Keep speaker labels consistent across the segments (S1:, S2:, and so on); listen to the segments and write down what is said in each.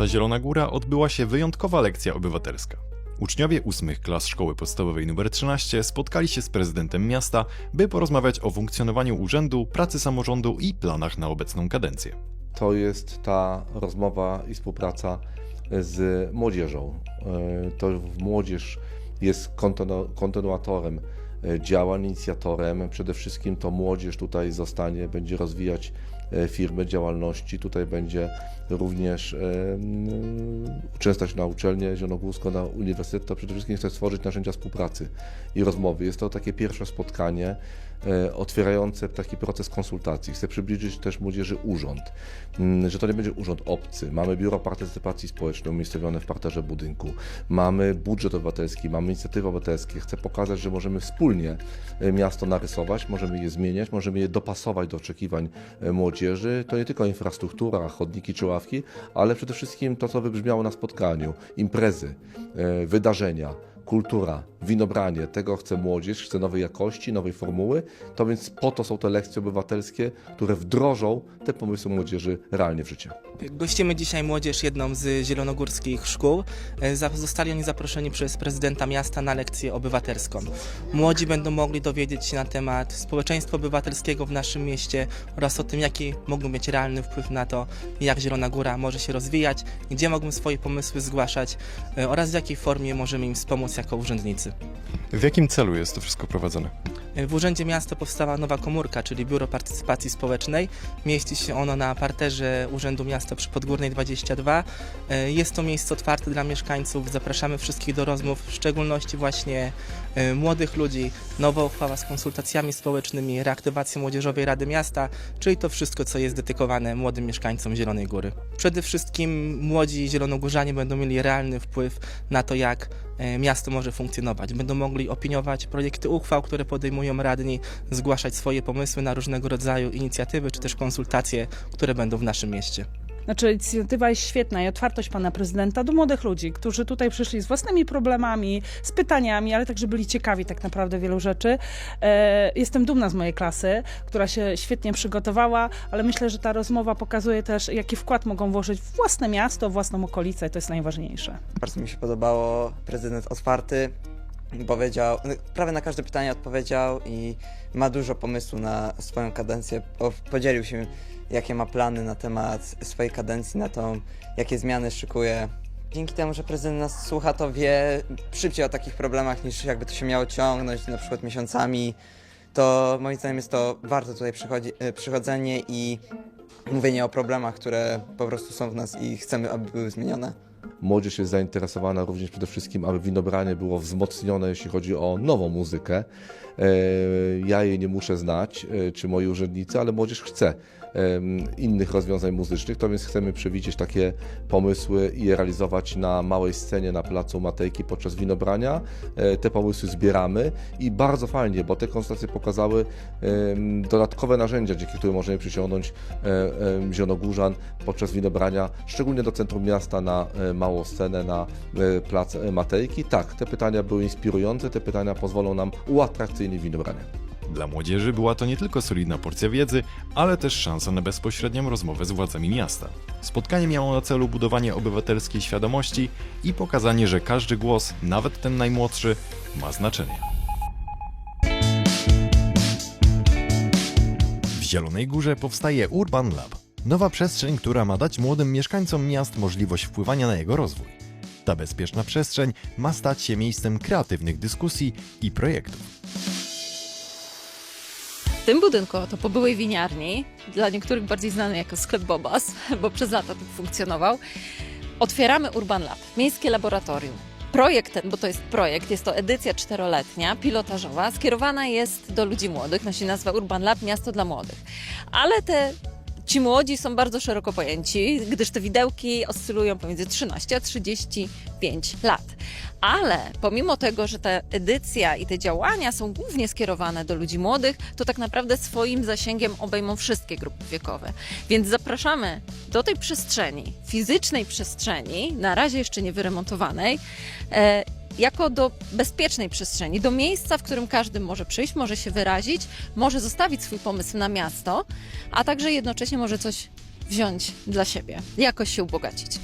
S1: Miasta Zielona Góra odbyła się wyjątkowa lekcja obywatelska. Uczniowie ósmych klas Szkoły Podstawowej nr 13 spotkali się z prezydentem miasta, by porozmawiać o funkcjonowaniu urzędu, pracy samorządu i planach na obecną kadencję.
S2: to jest ta rozmowa i współpraca z młodzieżą. E, To młodzież jest kontynu- kontynuatorem e, działań, inicjatorem. Przede wszystkim to młodzież tutaj zostanie, będzie rozwijać firmy, działalności. Tutaj będzie również e, mm, uczęszczać na uczelnię zielonogórską, na uniwersytet. To przede wszystkim chce stworzyć narzędzia współpracy i rozmowy. Jest to takie pierwsze spotkanie e, otwierające taki proces konsultacji. Chcę przybliżyć też młodzieży urząd, Mm, że to nie będzie urząd obcy. Mamy biuro partycypacji społecznej umiejscowione w parterze budynku, mamy budżet obywatelski, mamy inicjatywy obywatelskie. Chcę pokazać, że możemy wspólnie e, miasto narysować, możemy je zmieniać, możemy je dopasować do oczekiwań e, młodzieży. To nie tylko infrastruktura, chodniki czy ławki, ale przede wszystkim to, co wybrzmiało na spotkaniu, imprezy, e, wydarzenia, kultura, winobranie, tego chce młodzież, chce nowej jakości, nowej formuły, to więc po to są te lekcje obywatelskie, które wdrożą te pomysły młodzieży realnie w życie.
S3: Gościmy dzisiaj młodzież jedną z zielonogórskich szkół. E, Zostali oni zaproszeni przez prezydenta miasta na lekcję obywatelską. Młodzi będą mogli dowiedzieć się na temat społeczeństwa obywatelskiego w naszym mieście oraz o tym, jaki mogą mieć realny wpływ na to, jak Zielona Góra może się rozwijać, gdzie mogą swoje pomysły zgłaszać e, oraz w jakiej formie możemy im wspomóc jako urzędnicy.
S1: W jakim celu jest to wszystko prowadzone?
S3: W Urzędzie Miasta powstała nowa komórka, czyli Biuro Partycypacji Społecznej. Mieści się ono na parterze Urzędu Miasta przy Podgórnej 22. E, Jest to miejsce otwarte dla mieszkańców. Zapraszamy wszystkich do rozmów, w szczególności właśnie e, młodych ludzi. Nowa uchwała z konsultacjami społecznymi, reaktywacją Młodzieżowej Rady Miasta, czyli to wszystko, co jest dedykowane młodym mieszkańcom Zielonej Góry. Przede wszystkim młodzi zielonogórzanie będą mieli realny wpływ na to, jak e, miasto może funkcjonować. Będą mogli opiniować projekty uchwał, które podejmują radni, zgłaszać swoje pomysły na różnego rodzaju inicjatywy czy też konsultacje, które będą w naszym mieście.
S4: Znaczy, inicjatywa jest świetna i otwartość pana prezydenta do młodych ludzi, którzy tutaj przyszli z własnymi problemami, z pytaniami, ale także byli ciekawi tak naprawdę wielu rzeczy. E, jestem dumna z mojej klasy, która się świetnie przygotowała, ale myślę, że ta rozmowa pokazuje też, jaki wkład mogą włożyć w własne miasto, w własną okolicę i to jest najważniejsze.
S5: Bardzo mi się podobało. Prezydent otwarty. Powiedział, no, prawie na każde pytanie odpowiedział i ma dużo pomysłu na swoją kadencję. Podzielił się, jakie ma plany na temat swojej kadencji, na tą, jakie zmiany szykuje. Dzięki temu, że prezydent nas słucha, to wie szybciej o takich problemach niż jakby to się miało ciągnąć, na przykład miesiącami. To moim zdaniem jest to warto tutaj e, przychodzenie i mówienie o problemach, które po prostu są w nas i chcemy, aby były zmienione.
S2: Młodzież jest zainteresowana również przede wszystkim, aby winobranie było wzmocnione, jeśli chodzi o nową muzykę. E, Ja jej nie muszę znać, e, czy moi urzędnicy, ale młodzież chce innych rozwiązań muzycznych, to więc chcemy przewidzieć takie pomysły i je realizować na małej scenie na placu Matejki podczas winobrania. E, Te pomysły zbieramy i bardzo fajnie, bo te konsultacje pokazały dodatkowe narzędzia, dzięki którym możemy przyciągnąć e, zielonogórzan podczas winobrania, szczególnie do centrum miasta na e, małą scenę, na plac Matejki. Tak, te pytania były inspirujące, te pytania pozwolą nam uatrakcyjnić winobranie.
S1: Dla młodzieży była to nie tylko solidna porcja wiedzy, ale też szansa na bezpośrednią rozmowę z władzami miasta. Spotkanie miało na celu budowanie obywatelskiej świadomości i pokazanie, że każdy głos, nawet ten najmłodszy, ma znaczenie. W Zielonej Górze powstaje Urban Lab. Nowa przestrzeń, która ma dać młodym mieszkańcom miast możliwość wpływania na jego rozwój. Ta bezpieczna przestrzeń ma stać się miejscem kreatywnych dyskusji i projektów.
S6: Tym budynku, to po byłej winiarni, dla niektórych bardziej znany jako sklep Bobas, bo przez lata tu funkcjonował, otwieramy Urban Lab, miejskie laboratorium. Projekt ten, bo to jest projekt, jest to edycja czteroletnia, pilotażowa, skierowana jest do ludzi młodych, nosi nazwę Urban Lab Miasto dla Młodych. Ale te Ci młodzi są bardzo szeroko pojęci, gdyż te widełki oscylują pomiędzy 13 a 35 lat. Ale pomimo tego, że ta edycja i te działania są głównie skierowane do ludzi młodych, to tak naprawdę swoim zasięgiem obejmą wszystkie grupy wiekowe. Więc zapraszamy do tej przestrzeni, fizycznej przestrzeni, na razie jeszcze nie wyremontowanej, e, jako do bezpiecznej przestrzeni, do miejsca, w którym każdy może przyjść, może się wyrazić, może zostawić swój pomysł na miasto, a także jednocześnie może coś wziąć dla siebie, jakoś się ubogacić.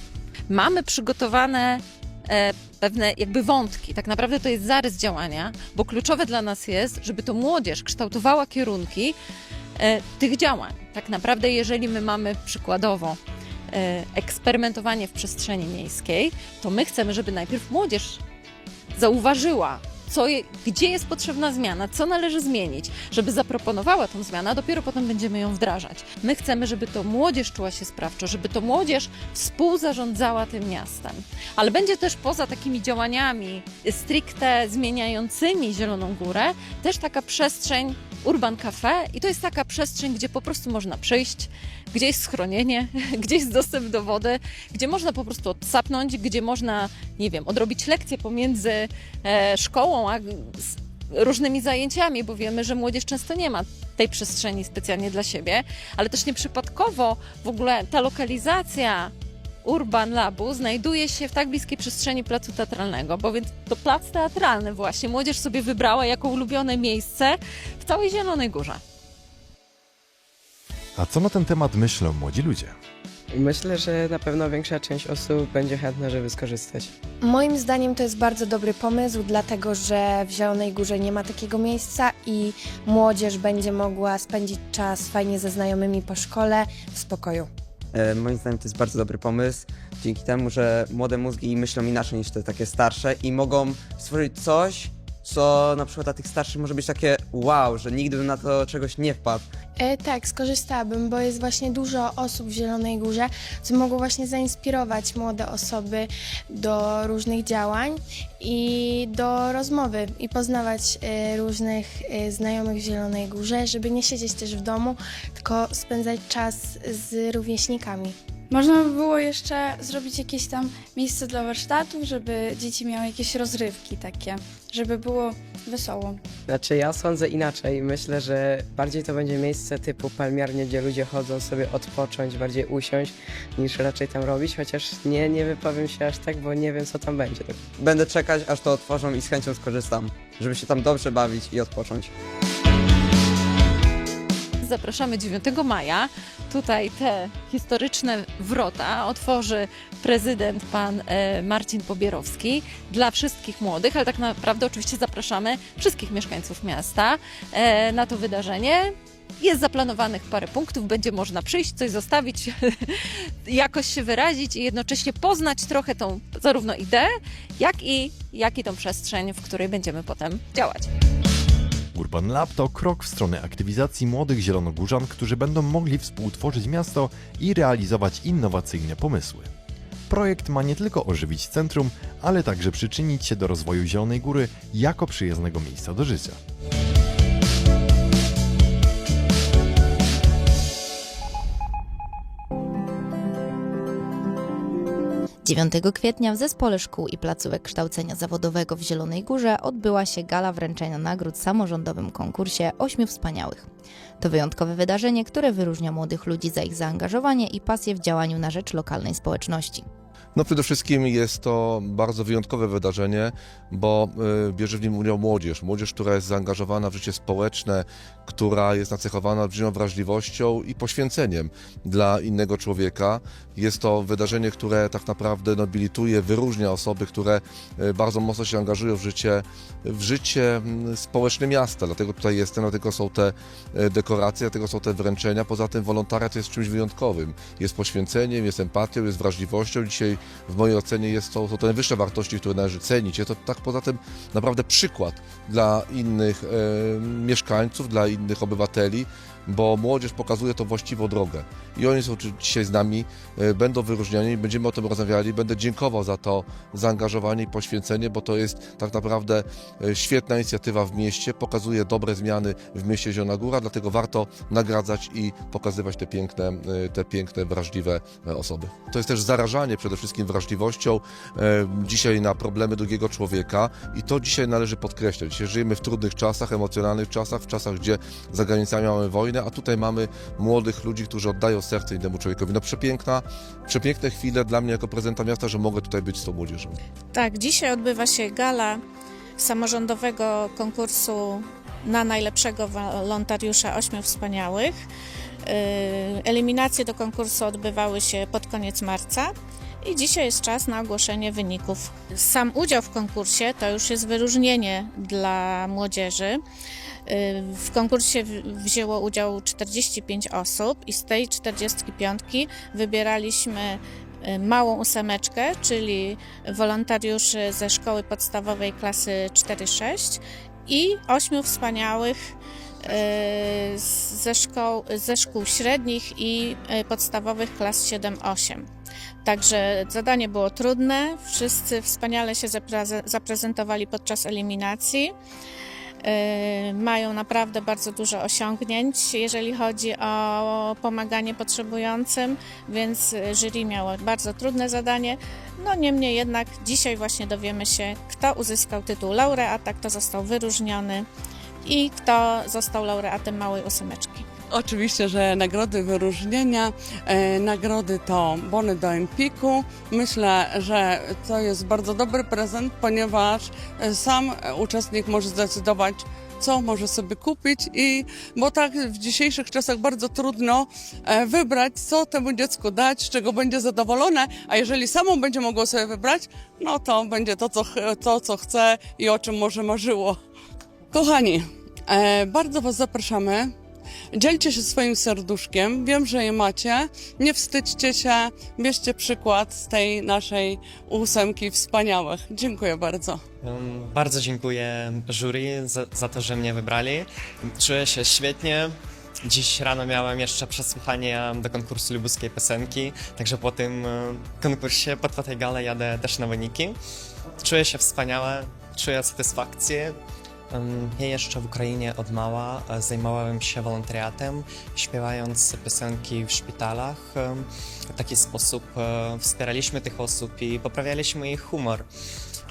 S6: Mamy przygotowane e, pewne jakby wątki. Tak naprawdę to jest zarys działania, bo kluczowe dla nas jest, żeby to młodzież kształtowała kierunki e, tych działań. Tak naprawdę, jeżeli my mamy przykładowo e, eksperymentowanie w przestrzeni miejskiej, to my chcemy, żeby najpierw młodzież zauważyła, co gdzie jest potrzebna zmiana, co należy zmienić, żeby zaproponowała tą zmianę, a dopiero potem będziemy ją wdrażać. My chcemy, żeby to młodzież czuła się sprawczo, żeby to młodzież współzarządzała tym miastem. Ale będzie też poza takimi działaniami stricte zmieniającymi Zieloną Górę, też taka przestrzeń Urban Cafe i to jest taka przestrzeń, gdzie po prostu można przyjść, gdzie jest schronienie, gdzie jest dostęp do wody, gdzie można po prostu odsapnąć, gdzie można, nie wiem, odrobić lekcje pomiędzy e, szkołą a różnymi zajęciami, bo wiemy, że młodzież często nie ma tej przestrzeni specjalnie dla siebie, ale też nieprzypadkowo w ogóle ta lokalizacja Urban Labu znajduje się w tak bliskiej przestrzeni placu teatralnego, bo więc to plac teatralny właśnie młodzież sobie wybrała jako ulubione miejsce w całej Zielonej Górze.
S1: A co na ten temat myślą młodzi ludzie?
S7: Myślę, że na pewno większa część osób będzie chętna, żeby skorzystać.
S8: Moim zdaniem to jest bardzo dobry pomysł, dlatego że w Zielonej Górze nie ma takiego miejsca i młodzież będzie mogła spędzić czas fajnie ze znajomymi po szkole w spokoju.
S5: E, moim zdaniem to jest bardzo dobry pomysł, dzięki temu, że młode mózgi myślą inaczej niż te takie starsze i mogą stworzyć coś, co na przykład dla tych starszych może być takie wow, że nigdy bym na to czegoś nie wpadł.
S8: E, tak, skorzystałabym, bo jest właśnie dużo osób w Zielonej Górze, co mogą właśnie zainspirować młode osoby do różnych działań i do rozmowy i poznawać e, różnych e, znajomych w Zielonej Górze, żeby nie siedzieć też w domu, tylko spędzać czas z rówieśnikami.
S9: Można by było jeszcze zrobić jakieś tam miejsce dla warsztatów, żeby dzieci miały jakieś rozrywki takie, żeby było wesoło.
S7: Znaczy ja sądzę inaczej. Myślę, że bardziej to będzie miejsce typu palmiarnie, gdzie ludzie chodzą sobie odpocząć, bardziej usiąść, niż raczej tam robić, chociaż nie, nie wypowiem się aż tak, bo nie wiem co tam będzie.
S5: Będę czekać, aż to otworzą i z chęcią skorzystam, żeby się tam dobrze bawić i odpocząć.
S6: Zapraszamy 9 maja. Tutaj te historyczne wrota otworzy prezydent pan e, Marcin Pobierowski dla wszystkich młodych, ale tak naprawdę oczywiście zapraszamy wszystkich mieszkańców miasta e, na to wydarzenie. Jest zaplanowanych parę punktów, będzie można przyjść, coś zostawić, jakoś się wyrazić i jednocześnie poznać trochę tą zarówno ideę, jak i, jak i tą przestrzeń, w której będziemy potem działać.
S1: Urban Lab to krok w stronę aktywizacji młodych zielonogórzan, którzy będą mogli współtworzyć miasto i realizować innowacyjne pomysły. Projekt ma nie tylko ożywić centrum, ale także przyczynić się do rozwoju Zielonej Góry jako przyjaznego miejsca do życia.
S10: 9 kwietnia w Zespole Szkół i Placówek Kształcenia Zawodowego w Zielonej Górze odbyła się gala wręczenia nagród w samorządowym konkursie Ośmiu Wspaniałych. To wyjątkowe wydarzenie, które wyróżnia młodych ludzi za ich zaangażowanie i pasję w działaniu na rzecz lokalnej społeczności.
S2: No przede wszystkim jest to bardzo wyjątkowe wydarzenie, bo y, bierze w nim udział młodzież. Młodzież, która jest zaangażowana w życie społeczne, która jest nacechowana olbrzymią wrażliwością i poświęceniem dla innego człowieka. Jest to wydarzenie, które tak naprawdę nobilituje, wyróżnia osoby, które y, bardzo mocno się angażują w życie, w życie mm, społeczne miasta. Dlatego tutaj jestem, dlatego są te y, dekoracje, dlatego są te wręczenia. Poza tym wolontariat jest czymś wyjątkowym. Jest poświęceniem, jest empatią, jest wrażliwością. Dzisiaj w mojej ocenie jest to, są to najwyższe wartości, które należy cenić. Jest to tak poza tym naprawdę przykład dla innych e, mieszkańców, dla innych obywateli, bo młodzież pokazuje to właściwą drogę. I oni są dzisiaj z nami, e, będą wyróżniani, będziemy o tym rozmawiali. Będę dziękował za to zaangażowanie i poświęcenie, bo to jest tak naprawdę e, świetna inicjatywa w mieście, pokazuje dobre zmiany w mieście Zielona Góra, dlatego warto nagradzać i pokazywać te piękne, e, te piękne, wrażliwe osoby. To jest też zarażanie przede wszystkim wrażliwością dzisiaj na problemy drugiego człowieka i to dzisiaj należy podkreślać. Dzisiaj żyjemy w trudnych czasach, emocjonalnych czasach, w czasach, gdzie za granicami mamy wojnę, a tutaj mamy młodych ludzi, którzy oddają serce innemu człowiekowi. No przepiękna, przepiękne chwile dla mnie jako prezydenta miasta, że mogę tutaj być z tą młodzieżą.
S9: Tak, dzisiaj odbywa się gala samorządowego konkursu
S11: na najlepszego wolontariusza ośmiu wspaniałych. Yy, Eliminacje do konkursu odbywały się pod koniec marca i dzisiaj jest czas na ogłoszenie wyników. Sam udział w konkursie to już jest wyróżnienie dla młodzieży. W konkursie wzięło udział 45 osób i z tej 45 wybieraliśmy małą ósemeczkę, czyli wolontariuszy ze szkoły podstawowej klasy 4-6 i ośmiu wspaniałych y, ze szkoł, ze szkół średnich i y, podstawowych klas 7-8. Także zadanie było trudne, wszyscy wspaniale się zapreze- zaprezentowali podczas eliminacji. Y, Mają naprawdę bardzo dużo osiągnięć, jeżeli chodzi o pomaganie potrzebującym, więc jury miało bardzo trudne zadanie. No niemniej jednak dzisiaj właśnie dowiemy się, kto uzyskał tytuł laureata, kto został wyróżniony i kto został laureatem małej ósemeczki.
S12: Oczywiście, że nagrody wyróżnienia, e, nagrody to bony do Empiku. Myślę, że to jest bardzo dobry prezent, ponieważ e, sam uczestnik może zdecydować, co może sobie kupić i bo tak w dzisiejszych czasach bardzo trudno e, wybrać, co temu dziecku dać, z czego będzie zadowolone, a jeżeli samo będzie mogło sobie wybrać, no to będzie to, co, to, co chce i o czym może marzyło. Kochani, bardzo Was zapraszamy. Dzielcie się swoim serduszkiem. Wiem, że je macie. Nie wstydźcie się. Bierzcie przykład z tej naszej ósemki wspaniałych. Dziękuję bardzo.
S13: Bardzo dziękuję jury za, za to, że mnie wybrali. Czuję się świetnie. Dziś rano miałem jeszcze przesłuchanie do konkursu lubuskiej piosenki, także po tym konkursie, po tej gale jadę też na wyniki. Czuję się wspaniale, czuję satysfakcję. Ja jeszcze w Ukrainie od mała e, zajmowałem się wolontariatem, śpiewając piosenki w szpitalach. W taki sposób e, wspieraliśmy tych osób i poprawialiśmy ich humor.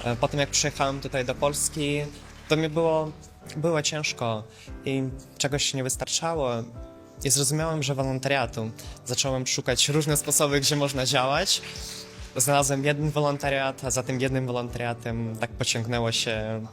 S13: E, Po tym jak przyjechałem tutaj do Polski, to mi było, było ciężko i czegoś nie wystarczało. I zrozumiałem, że wolontariatu. Zacząłem szukać różnych sposobów, gdzie można działać. Znalazłem jeden wolontariat, a za tym jednym wolontariatem tak pociągnęło się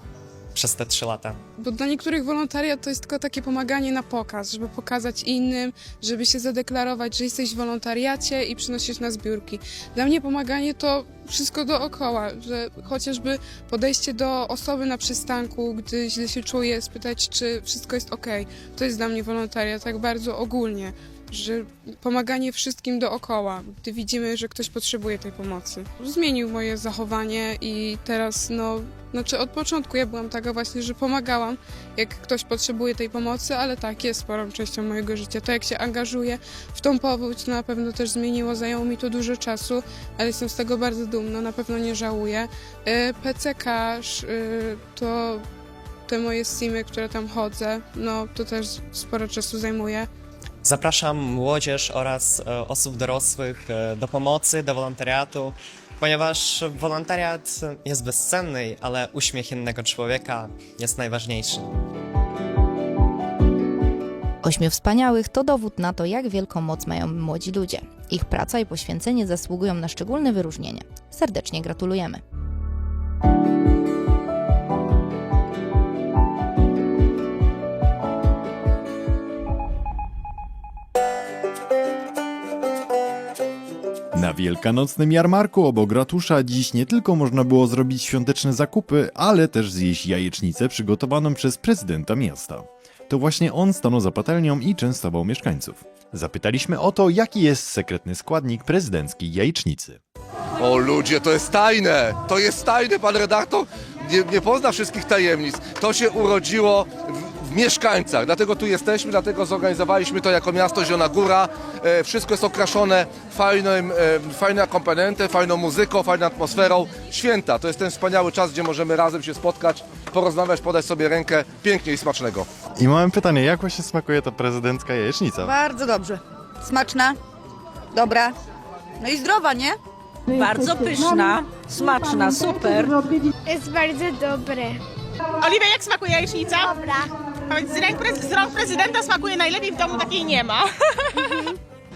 S13: przez te trzy lata.
S14: Bo dla niektórych wolontariat to jest tylko takie pomaganie na pokaz, żeby pokazać innym, żeby się zadeklarować, że jesteś w wolontariacie i przynosisz na zbiórki. Dla mnie pomaganie to wszystko dookoła, że chociażby podejście do osoby na przystanku, gdy źle się czuje, spytać, czy wszystko jest ok. To jest dla mnie wolontariat tak bardzo ogólnie, że pomaganie wszystkim dookoła, gdy widzimy, że ktoś potrzebuje tej pomocy. Zmienił moje zachowanie i teraz, no, znaczy od początku ja byłam taka właśnie, że pomagałam, jak ktoś potrzebuje tej pomocy, ale tak, jest sporą częścią mojego życia. To jak się angażuję w tą powódź, na pewno też zmieniło, zajęło mi to dużo czasu, ale jestem z tego bardzo dumna, na pewno nie żałuję. Y, PCK y, to te moje simy, które tam chodzę, no to też sporo czasu zajmuje.
S13: Zapraszam młodzież oraz e, osób dorosłych e, do pomocy, do wolontariatu, ponieważ wolontariat jest bezcenny, ale uśmiech innego człowieka jest najważniejszy.
S10: Ośmiu wspaniałych to dowód na to, jak wielką moc mają młodzi ludzie. Ich praca i poświęcenie zasługują na szczególne wyróżnienie. Serdecznie gratulujemy.
S1: Wielkanocnym jarmarku obok ratusza dziś nie tylko można było zrobić świąteczne zakupy, ale też zjeść jajecznicę przygotowaną przez prezydenta miasta. To właśnie on stanął za patelnią i częstował mieszkańców. Zapytaliśmy o to, jaki jest sekretny składnik prezydenckiej jajecznicy.
S2: O ludzie, to jest tajne! To jest tajne, pan redaktor nie, nie pozna wszystkich tajemnic. To się urodziło mieszkańcach, dlatego tu jesteśmy, dlatego zorganizowaliśmy to jako miasto Zielona Góra. E, wszystko jest okraszone fajnym, e, fajną akompanentem, fajną muzyką, fajną atmosferą. Święta, to jest ten wspaniały czas, gdzie możemy razem się spotkać, porozmawiać, podać sobie rękę, pięknie i smacznego.
S1: I mam pytanie, jak właśnie smakuje ta prezydencka jajecznica?
S15: Bardzo dobrze. Smaczna, dobra. No i zdrowa, nie?
S16: Bardzo pyszna, smaczna, super.
S8: Jest bardzo dobre.
S16: Oliwia, jak smakuje jajecznica? Dobra. Powiedz, z rąk, prezydenta smakuje najlepiej, w domu takiej nie ma.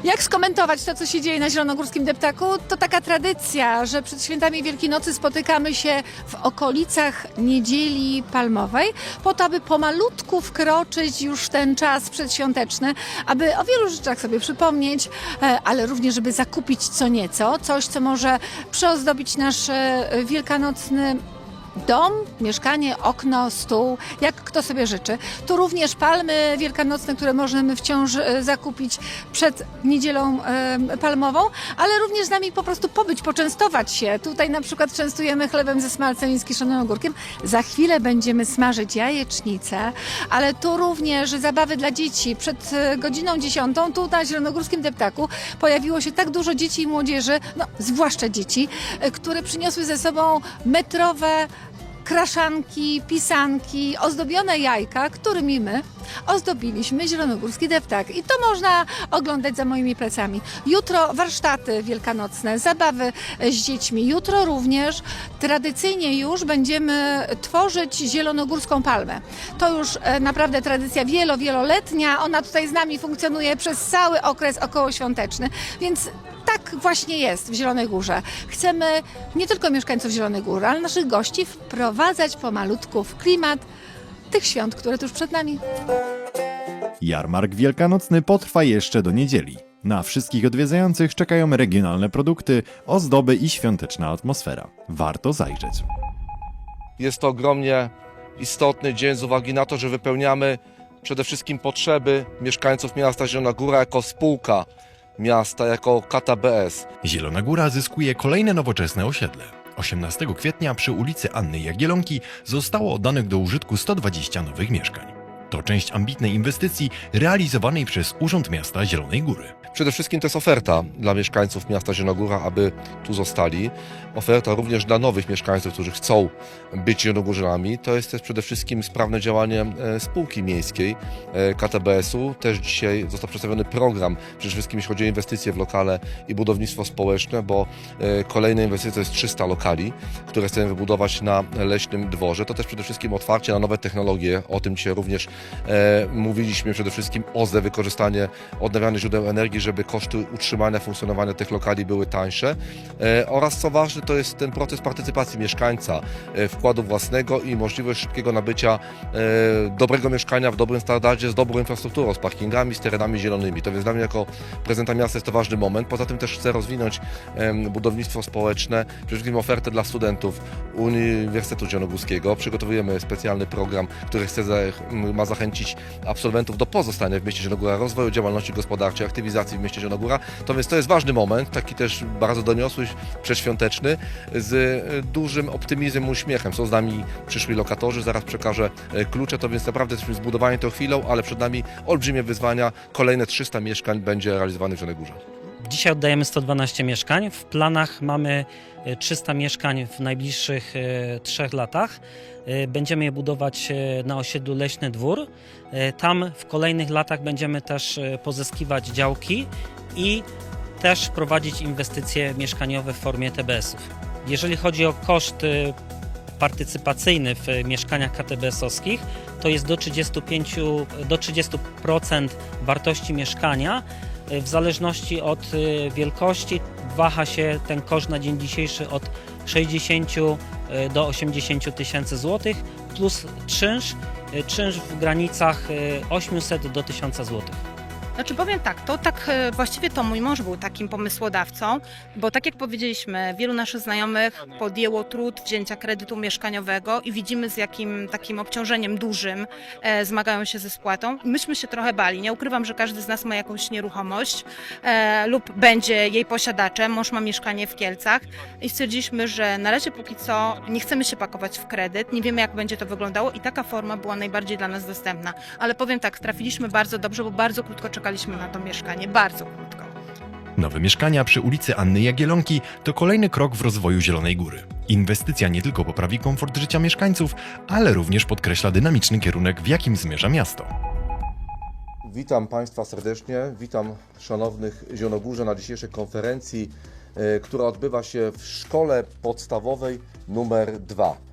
S17: Jak skomentować to, co się dzieje na Zielonogórskim Deptaku? To taka tradycja, że przed świętami Wielkinocy spotykamy się w okolicach Niedzieli Palmowej, po to, aby pomalutku wkroczyć już ten czas przedświąteczny, aby o wielu rzeczach sobie przypomnieć, e, ale również, żeby zakupić co nieco, coś, co może przyozdobić nasz e, wielkanocny dom, mieszkanie, okno, stół, jak kto sobie życzy. Tu również palmy wielkanocne, które możemy wciąż e, zakupić przed niedzielą e, palmową, ale również z nami po prostu pobyć, poczęstować się. Tutaj na przykład częstujemy chlebem ze smalcem i z kiszonym ogórkiem. Za chwilę będziemy smażyć jajecznicę, ale tu również zabawy dla dzieci. Przed e, godziną 10 tu na Zielonogórskim Deptaku pojawiło się tak dużo dzieci i młodzieży, no zwłaszcza dzieci, które przyniosły ze sobą metrowe kraszanki, pisanki, ozdobione jajka, którymi my ozdobiliśmy Zielonogórski Deptak. I to można oglądać za moimi plecami. Jutro warsztaty wielkanocne, zabawy z dziećmi. Jutro również tradycyjnie już będziemy tworzyć zielonogórską palmę. To już e, naprawdę tradycja wielo, wieloletnia. Ona tutaj z nami funkcjonuje przez cały okres okołoświąteczny, więc tak właśnie jest w Zielonej Górze. Chcemy nie tylko mieszkańców Zielonej Góry, ale naszych gości wprowadzać pomalutku w klimat tych świąt, które tuż przed nami.
S1: Jarmark wielkanocny potrwa jeszcze do niedzieli. Na wszystkich odwiedzających czekają regionalne produkty, ozdoby i świąteczna atmosfera. Warto zajrzeć.
S2: Jest to ogromnie istotny dzień z uwagi na to, że wypełniamy przede wszystkim potrzeby mieszkańców miasta Zielona Góra jako spółka miasta, jako KTBS.
S1: Zielona Góra zyskuje kolejne nowoczesne osiedle. 18 kwietnia przy ulicy Anny Jagielonki zostało oddanych do użytku 120 nowych mieszkań. To część ambitnej inwestycji realizowanej przez Urząd Miasta Zielonej Góry.
S2: Przede wszystkim to jest oferta dla mieszkańców miasta Zielonogóra, aby tu zostali. Oferta również dla nowych mieszkańców, którzy chcą być zielonogórzanami. To jest też przede wszystkim sprawne działanie e, spółki miejskiej e, KTBS-u. Też dzisiaj został przedstawiony program, przede wszystkim jeśli chodzi o inwestycje w lokale i budownictwo społeczne, bo e, kolejne inwestycje to jest 300 lokali, które chcemy wybudować na Leśnym Dworze. To też przede wszystkim otwarcie na nowe technologie. O tym dzisiaj również mówiliśmy. Przede wszystkim OZE, wykorzystanie odnawialnych źródeł energii, żeby koszty utrzymania, funkcjonowania tych lokali były tańsze. E, oraz co ważne, to jest ten proces partycypacji mieszkańca, e, wkładu własnego i możliwość szybkiego nabycia e, dobrego mieszkania w dobrym standardzie, z dobrą infrastrukturą, z parkingami, z terenami zielonymi. To więc dla mnie jako prezydenta miasta jest to ważny moment. Poza tym też chcę rozwinąć budownictwo społeczne, przede wszystkim ofertę dla studentów Uniwersytetu Zielonogórskiego. Przygotowujemy specjalny program, który chce ma zachęcić absolwentów do pozostania w mieście Zielonogóra, rozwoju działalności gospodarczej, aktywizacji w mieście Zielonogóra. To więc to jest ważny moment, taki też bardzo doniosły, przedświąteczny, z e, dużym optymizmem, uśmiechem. Są z nami przyszli lokatorzy, zaraz przekażę e, klucze, to więc naprawdę jesteśmy zbudowani tą chwilą, ale przed nami olbrzymie wyzwania. Kolejne 300 mieszkań będzie realizowanych w Zielonej.
S18: Dzisiaj oddajemy 112 mieszkań. W planach mamy e, 300 mieszkań w najbliższych e, trzech latach. E, Będziemy je budować e, na osiedlu Leśny Dwór. E, Tam w kolejnych latach będziemy też e, pozyskiwać działki i też prowadzić inwestycje mieszkaniowe w formie TBS-ów. Jeżeli chodzi o koszt e, partycypacyjny w e, mieszkaniach KTBS-owskich, to jest do 35, do 30% wartości mieszkania. E, W zależności od e, wielkości waha się ten koszt na dzień dzisiejszy od 60 e, do 80 tysięcy złotych plus czynsz, czynsz w granicach e, 800 do 1000 złotych.
S19: Znaczy powiem tak, to tak e, właściwie to mój mąż był takim pomysłodawcą, bo tak jak powiedzieliśmy, wielu naszych znajomych podjęło trud wzięcia kredytu mieszkaniowego i widzimy z jakim takim obciążeniem dużym e, zmagają się ze spłatą. Myśmy się trochę bali. Nie ukrywam, że każdy z nas ma jakąś nieruchomość e, lub będzie jej posiadaczem. Mąż ma mieszkanie w Kielcach i stwierdziliśmy, że na razie póki co nie chcemy się pakować w kredyt, nie wiemy jak będzie to wyglądało i taka forma była najbardziej dla nas dostępna. Ale powiem tak, trafiliśmy bardzo dobrze, bo bardzo krótko czekaliśmy na to mieszkanie, bardzo krótko.
S1: Nowe mieszkania przy ulicy Anny Jagielonki to kolejny krok w rozwoju Zielonej Góry. Inwestycja nie tylko poprawi komfort życia mieszkańców, ale również podkreśla dynamiczny kierunek, w jakim zmierza miasto.
S2: Witam Państwa serdecznie, witam szanownych Zielonogórze na dzisiejszej konferencji, e, która odbywa się w szkole podstawowej numer 2.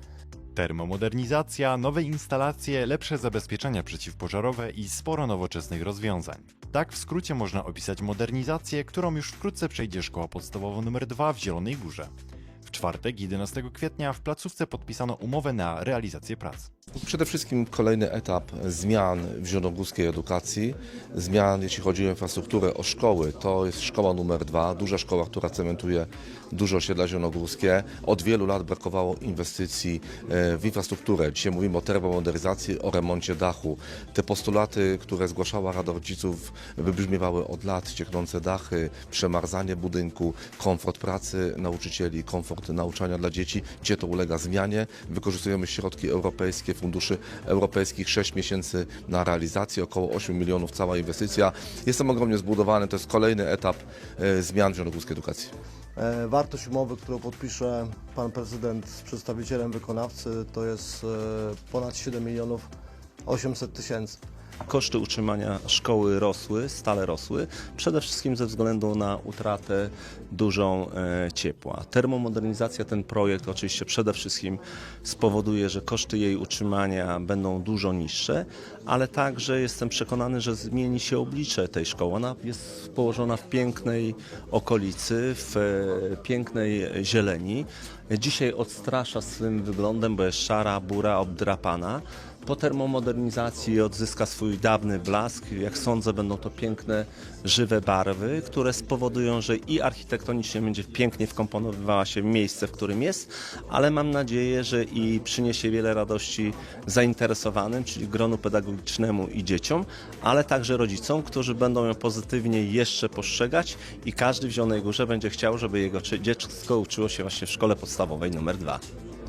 S1: Termomodernizacja, nowe instalacje, lepsze zabezpieczenia przeciwpożarowe i sporo nowoczesnych rozwiązań. Tak w skrócie można opisać modernizację, którą już wkrótce przejdzie szkoła podstawowa nr 2 w Zielonej Górze. W czwartek, 11 kwietnia, w placówce podpisano umowę na realizację prac.
S2: Przede wszystkim kolejny etap zmian w zielonogórskiej edukacji, zmian jeśli chodzi o infrastrukturę, o szkoły. To jest szkoła numer dwa, duża szkoła, która cementuje duże osiedla zielonogórskie. Od wielu lat brakowało inwestycji e, w infrastrukturę. Dzisiaj mówimy o termomodernizacji, o remoncie dachu. Te postulaty, które zgłaszała Rada Rodziców wybrzmiewały od lat, cieknące dachy, przemarzanie budynku, komfort pracy nauczycieli, komfort nauczania dla dzieci. Gdzie to ulega zmianie? Wykorzystujemy środki europejskie, funduszy europejskich, 6 miesięcy na realizację, około 8 milionów cała inwestycja. Jestem ogromnie zbudowany, to jest kolejny etap e, zmian w zielonogórskiej edukacji.
S20: E, Wartość umowy, którą podpisze pan prezydent z przedstawicielem wykonawcy, to jest e, ponad 7 milionów 800 tysięcy.
S21: Koszty utrzymania szkoły rosły, stale rosły, przede wszystkim ze względu na utratę dużą e, ciepła. Termomodernizacja, ten projekt oczywiście przede wszystkim spowoduje, że koszty jej utrzymania będą dużo niższe, ale także jestem przekonany, że zmieni się oblicze tej szkoły. Ona jest położona w pięknej okolicy, w e, pięknej zieleni. Dzisiaj odstrasza swym wyglądem, bo jest szara, bura, obdrapana. Po termomodernizacji odzyska swój dawny blask. Jak sądzę, będą to piękne, żywe barwy, które spowodują, że i architektonicznie będzie pięknie wkomponowywała się w miejsce, w którym jest, ale mam nadzieję, że i przyniesie wiele radości zainteresowanym, czyli gronu pedagogicznemu i dzieciom, ale także rodzicom, którzy będą ją pozytywnie jeszcze postrzegać i każdy w Zielonej Górze będzie chciał, żeby jego dziecko uczyło się właśnie w szkole podstawowej numer 2.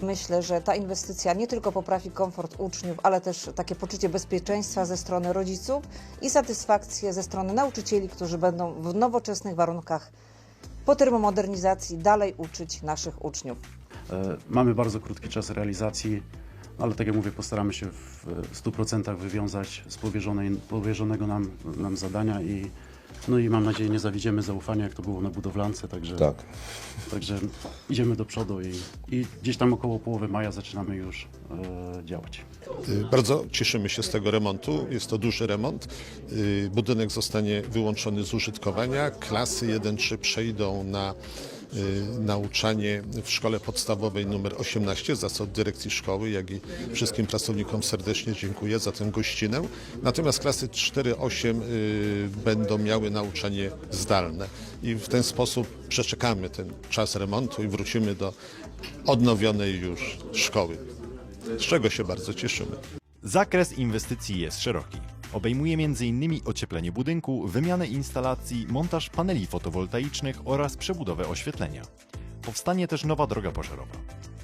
S22: Myślę, że ta inwestycja nie tylko poprawi komfort uczniów, ale też takie poczucie bezpieczeństwa ze strony rodziców i satysfakcję ze strony nauczycieli, którzy będą w nowoczesnych warunkach po termomodernizacji dalej uczyć naszych uczniów.
S23: E, Mamy bardzo krótki czas realizacji, ale tak jak mówię, postaramy się w 100% wywiązać z powierzonej, powierzonego nam, nam zadania i, no i mam nadzieję nie zawiedziemy zaufania, jak to było na budowlance, także,
S2: Tak.
S23: także idziemy do przodu i, i gdzieś tam około połowy maja zaczynamy już e, działać.
S24: Y, Bardzo cieszymy się z tego remontu. Jest to duży remont. Y, Budynek zostanie wyłączony z użytkowania. Klasy 1-3 przejdą na nauczanie w szkole podstawowej nr 18, za co dyrekcji szkoły, jak i wszystkim pracownikom serdecznie dziękuję za tę gościnę. Natomiast klasy 4-8 y, będą miały nauczanie zdalne i w ten sposób przeczekamy ten czas remontu i wrócimy do odnowionej już szkoły, z czego się bardzo cieszymy.
S1: Zakres inwestycji jest szeroki. Obejmuje m.in. ocieplenie budynku, wymianę instalacji, montaż paneli fotowoltaicznych oraz przebudowę oświetlenia. Powstanie też nowa droga pożarowa.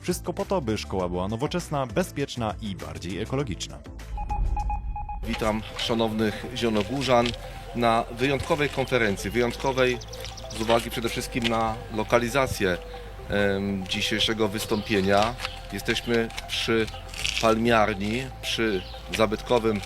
S1: Wszystko po to, by szkoła była nowoczesna, bezpieczna i bardziej ekologiczna.
S2: Witam szanownych zielonogórzan na wyjątkowej konferencji, wyjątkowej z uwagi przede wszystkim na lokalizację em, dzisiejszego wystąpienia. Jesteśmy przy palmiarni, przy zabytkowym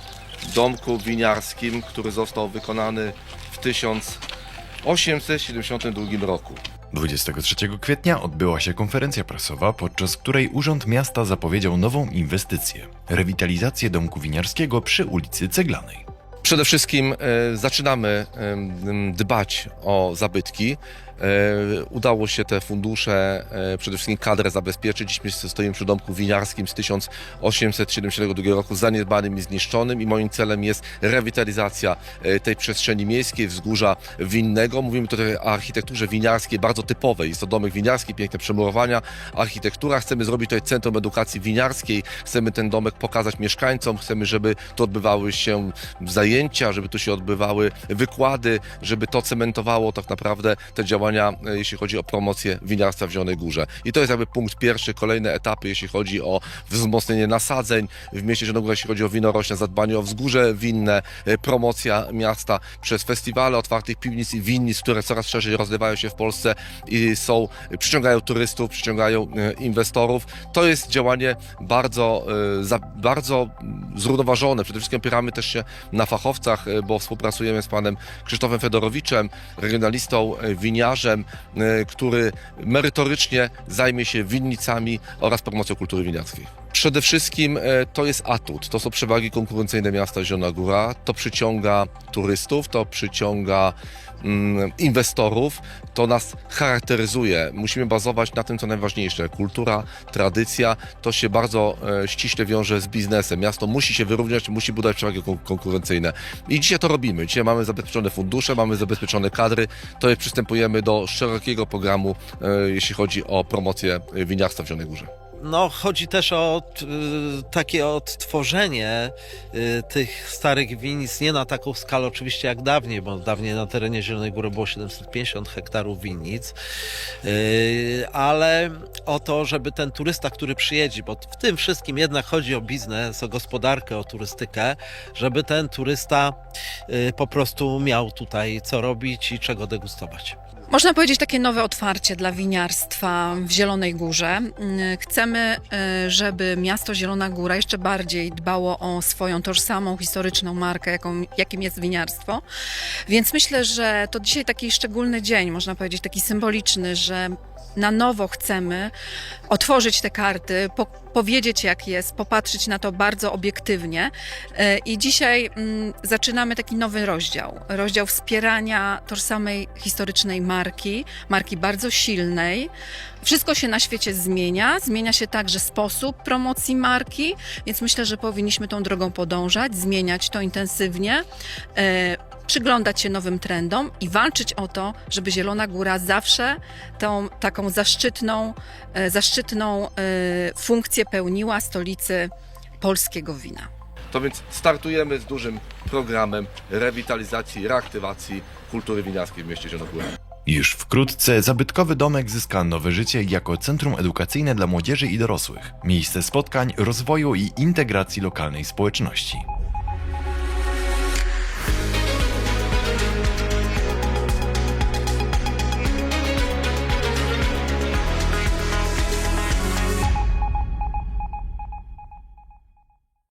S2: domku winiarskim, który został wykonany w 1872 roku.
S1: 23 kwietnia odbyła się konferencja prasowa, podczas której Urząd Miasta zapowiedział nową inwestycję rewitalizację domku winiarskiego przy ulicy Ceglanej.
S2: Przede wszystkim e, zaczynamy em, dbać o zabytki. E, udało się te fundusze, e, przede wszystkim kadrę zabezpieczyć. Dziś my stoimy przy domku winiarskim z 1872 roku zaniedbanym i zniszczonym i moim celem jest rewitalizacja e, tej przestrzeni miejskiej, wzgórza winnego. Mówimy tutaj o architekturze winiarskiej, bardzo typowej. Jest to domek winiarski, piękne przemurowania, architektura. Chcemy zrobić tutaj centrum edukacji winiarskiej. Chcemy ten domek pokazać mieszkańcom. Chcemy, żeby tu odbywały się zajęcia, żeby tu się odbywały wykłady, żeby to cementowało tak naprawdę te działania, e, jeśli chodzi o promocję winiarstwa w Zielonej Górze. I to jest jakby punkt pierwszy, kolejne etapy, jeśli chodzi o wzmocnienie nasadzeń w mieście Zielona Góra, jeśli chodzi o winorośle, zadbanie o wzgórze winne, e, promocja miasta przez festiwale otwartych piwnic i winnic, które coraz szerzej rozlewają się w Polsce i są, przyciągają turystów, przyciągają e, inwestorów. To jest działanie bardzo, bardzo zrównoważone. Przede wszystkim opieramy też się na fachowcach, e, bo współpracujemy z panem Krzysztofem Fedorowiczem, regionalistą, e, winiarzem, e, który merytorycznie zajmie się winnicami oraz promocją kultury winiarskiej. Przede wszystkim e, to jest atut, to są przewagi konkurencyjne miasta Zielona Góra, to przyciąga turystów, to przyciąga mm, inwestorów, to nas charakteryzuje. Musimy bazować na tym, co najważniejsze. Kultura, tradycja, to się bardzo e, ściśle wiąże z biznesem. Miasto musi się wyrównać, musi budować przewagi kon- konkurencyjne. I dzisiaj to robimy. Dzisiaj mamy zabezpieczone fundusze, mamy zabezpieczone kadry, to jest przystępujemy do szerokiego programu, e, jeśli chodzi o promocję winiarstwa w Zielonej Górze.
S25: No, chodzi też o t- takie odtworzenie y, tych starych winnic, nie na taką skalę oczywiście jak dawniej, bo dawniej na terenie Zielonej Góry było 750 hektarów winnic, y, ale o to, żeby ten turysta, który przyjedzie, bo w tym wszystkim jednak chodzi o biznes, o gospodarkę, o turystykę, żeby ten turysta y, po prostu miał tutaj co robić i czego degustować.
S26: Można powiedzieć takie nowe otwarcie dla winiarstwa w Zielonej Górze. Mm, Chcemy, y, żeby miasto Zielona Góra jeszcze bardziej dbało o swoją tożsamą, historyczną markę, jaką, jakim jest winiarstwo. Więc myślę, że to dzisiaj taki szczególny dzień, można powiedzieć taki symboliczny, że na nowo chcemy otworzyć te karty, po, powiedzieć jak jest, popatrzeć na to bardzo obiektywnie. E, I dzisiaj mm, zaczynamy taki nowy rozdział. Rozdział wspierania tożsamej historycznej marki, marki bardzo silnej. Wszystko się na świecie zmienia, zmienia się także sposób promocji marki, więc myślę, że powinniśmy tą drogą podążać, zmieniać to intensywnie. Przyglądać się nowym trendom i walczyć o to, żeby Zielona Góra zawsze tą taką zaszczytną, e, zaszczytną e, funkcję pełniła stolicy polskiego wina.
S2: To więc startujemy z dużym programem rewitalizacji, reaktywacji kultury winiarskiej w mieście Zielona Góra.
S1: Już wkrótce zabytkowy domek zyska nowe życie jako centrum edukacyjne dla młodzieży i dorosłych, miejsce spotkań, rozwoju i integracji lokalnej społeczności.